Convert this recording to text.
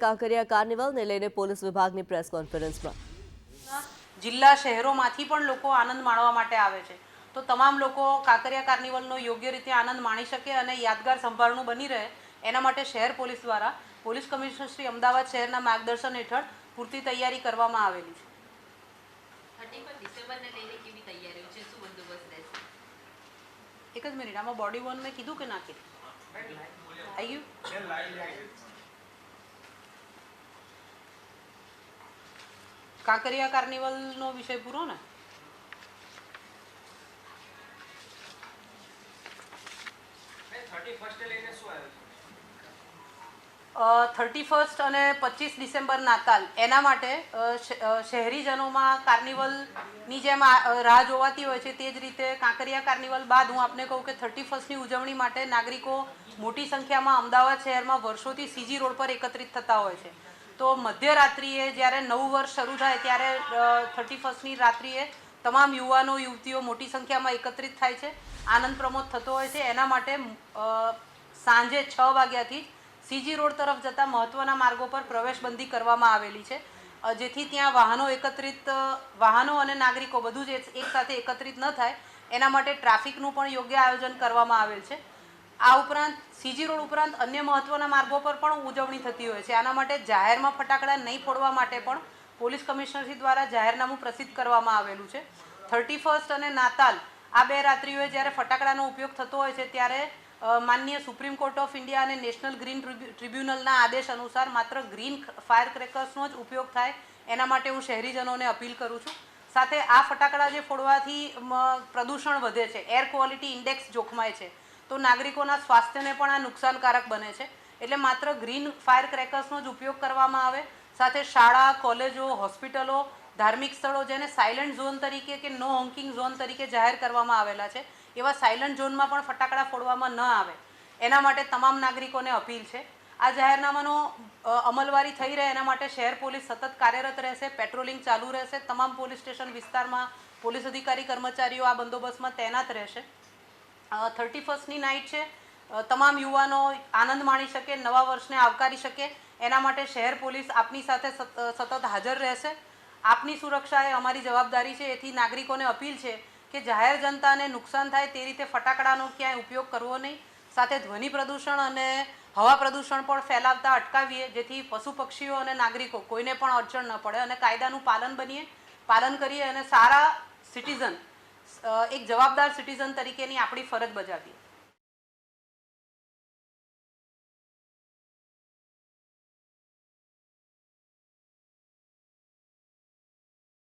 કાંકરિયા કાર્નિવલને લઈને પોલીસ વિભાગની પ્રેસ કોન્ફરન્સમાં જિલ્લા શહેરોમાંથી પણ લોકો આનંદ માણવા માટે આવે છે. તો તમામ લોકો કાંકરિયા કાર્નિવલનો યોગ્ય રીતે આનંદ માણી શકે અને યાદગાર સંભાળનું બની રહે એના માટે શહેર પોલીસ દ્વારા પોલીસ કમિશનર શ્રી અમદાવાદ શહેરના માર્ગદર્શન હેઠળ પૂરતી તૈયારી કરવામાં આવેલી છે. એક જ મિનિટ આમાં બોડી વોર્ન મેં કીધું કે ના કીધું? આવી ગયું? કાંકરિયા કાર્નિવલનો વિષય પૂરો ને? થર્ટી ફર્સ્ટ અને પચીસ ડિસેમ્બર નાતાલ. એના માટે શહેરીજનોમાં કાર્નિવલની જેમ રાહ જોવાતી હોય છે તે જ રીતે કાંકરિયા કાર્નિવલ બાદ હું આપને કહું કે થર્ટી ફર્સ્ટની ઉજવણી માટે નાગરિકો મોટી સંખ્યામાં અમદાવાદ શહેરમાં વર્ષોથી સીજી રોડ પર એકત્રિત થતા હોય છે. તો મધ્યરાત્રિએ જ્યારે નવું વર્ષ શરૂ થાય ત્યારે થર્ટી ફર્સ્ટની રાત્રિએ તમામ યુવાનો, યુવતીઓ મોટી સંખ્યામાં એકત્રિત થાય છે. આનંદ પ્રમોદ થતો હોય છે. એના માટે સાંજે છ વાગ્યાથી સીજી રોડ તરફ જતા મહત્ત્વના માર્ગો પર પ્રવેશબંધી કરવામાં આવેલી છે. જેથી ત્યાં વાહનો એકત્રિત વાહનો અને નાગરિકો બધું જ એકસાથે એકત્રિત ન થાય. એના માટે ટ્રાફિકનું પણ યોગ્ય આયોજન કરવામાં આવેલ છે. આ ઉપરાંત સીજી રોડ ઉપરાંત અન્ય મહત્વના માર્ગો પર પણ ઉજવણી થતી હોય છે. આના માટે જાહેરમાં ફટાકડા નહીં ફોડવા માટે પણ પોલીસ કમિશનરશ્રી દ્વારા જાહેરનામું પ્રસિદ્ધ કરવામાં આવેલું છે. થર્ટી ફર્સ્ટ અને નાતાલ આ બે રાત્રિઓએ જ્યારે ફટાકડાનો ઉપયોગ થતો હોય છે, ત્યારે માન્ય સુપ્રીમ કોર્ટ ઓફ ઇન્ડિયા અને નેશનલ ગ્રીન ટ્રિબ્યુ- ટ્રિબ્યુનલના આદેશ અનુસાર માત્ર ગ્રીન ફાયર ક્રેકર્સનો જ ઉપયોગ થાય. એના માટે હું શહેરીજનોને અપીલ કરું છું. સાથે આ ફટાકડા જે ફોડવાથી પ્રદૂષણ વધે છે. એર ક્વોલિટી ઇન્ડેક્સ જોખમાય છે. તો નાગરિકોના સ્વાસ્થ્યને પણ આ નુકસાનકારક બને છે. એટલે માત્ર ગ્રીન ફાયર ક્રેકર્સનો જ ઉપયોગ કરવામાં આવે. સાથે શાળા, કોલેજો, હોસ્પિટલો, ધાર્મિક સ્થળો જેને સાયલન્ટ ઝોન તરીકે કે નો હોંકિંગ ઝોન તરીકે જાહેર કરવામાં આવેલા છે, એવા સાયલન્ટ ઝોનમાં પણ ફટાકડા ફોડવામાં ન આવે. એના માટે તમામ નાગરિકોને અપીલ છે. આ જાહેરનામાનો અમલવારી થઈ રહે એના માટે શહેર પોલીસ સતત કાર્યરત રહેશે, પેટ્રોલિંગ ચાલુ રહેશે, તમામ પોલીસ સ્ટેશન વિસ્તારમાં પોલીસ અધિકારી કર્મચારીઓ આ બંદોબસ્તમાં તૈનાત રહેશે. થર્ટી ફર્સ્ટની નાઇટ છે. તમામ યુવાનો આનંદ માણી શકે, નવા વર્ષને આવકારી શકે. એના માટે શહેર પોલીસ આપની સાથે સતત હાજર રહેશે. આપની સુરક્ષા એ અમારી જવાબદારી છે. એથી નાગરિકોને અપીલ છે કે જાહેર જનતાને નુકસાન થાય તે રીતે ફટાકડાનો ક્યાંય ઉપયોગ કરવો નહીં. સાથે ધ્વનિ પ્રદૂષણ અને હવા પ્રદૂષણ પણ ફેલાવતા અટકાવીએ, જેથી પશુ પક્ષીઓ અને નાગરિકો કોઈને પણ અડચણ ન પડે અને કાયદાનું પાલન બનીએ, પાલન કરીએ અને સારા સિટીઝન એક જવાબદાર સિટીઝન તરીકેની આપણી ફરજ બજાવીએ.